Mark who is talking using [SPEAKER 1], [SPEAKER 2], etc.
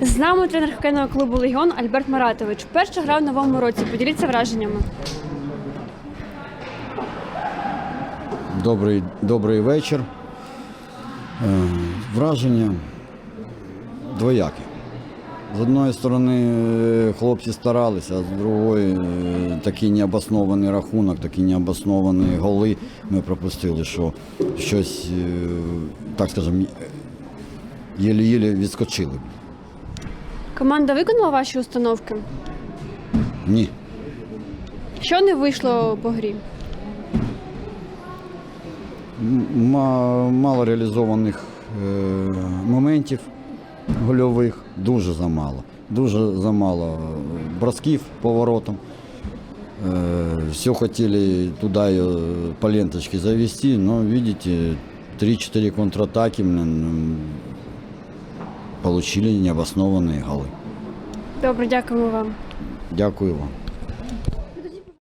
[SPEAKER 1] З нами тренер хокейного клубу Легіон Альберт Маратович. Вперше грав в новому році. Поділіться враженнями.
[SPEAKER 2] Добрий, добрий вечір. Е, Враження двоякі. З одної сторони е, хлопці старалися, а з другої е, такий необоснований рахунок, такі необосновані голи ми пропустили, що щось, так скажемо, єлі-єлі відскочили.
[SPEAKER 1] Команда виконала ваші установки.
[SPEAKER 2] Ні.
[SPEAKER 1] Що не вийшло по грі?
[SPEAKER 2] М- ма- Мало реалізованих е, моментів гольових, дуже замало. Дуже замало е, бросків поворотом. Е, все хотели туда по ленточке завести, но видите, 3-4 контратаки блин, получили необоснованные голы.
[SPEAKER 1] Добре, дякуємо вам.
[SPEAKER 2] Дякую вам.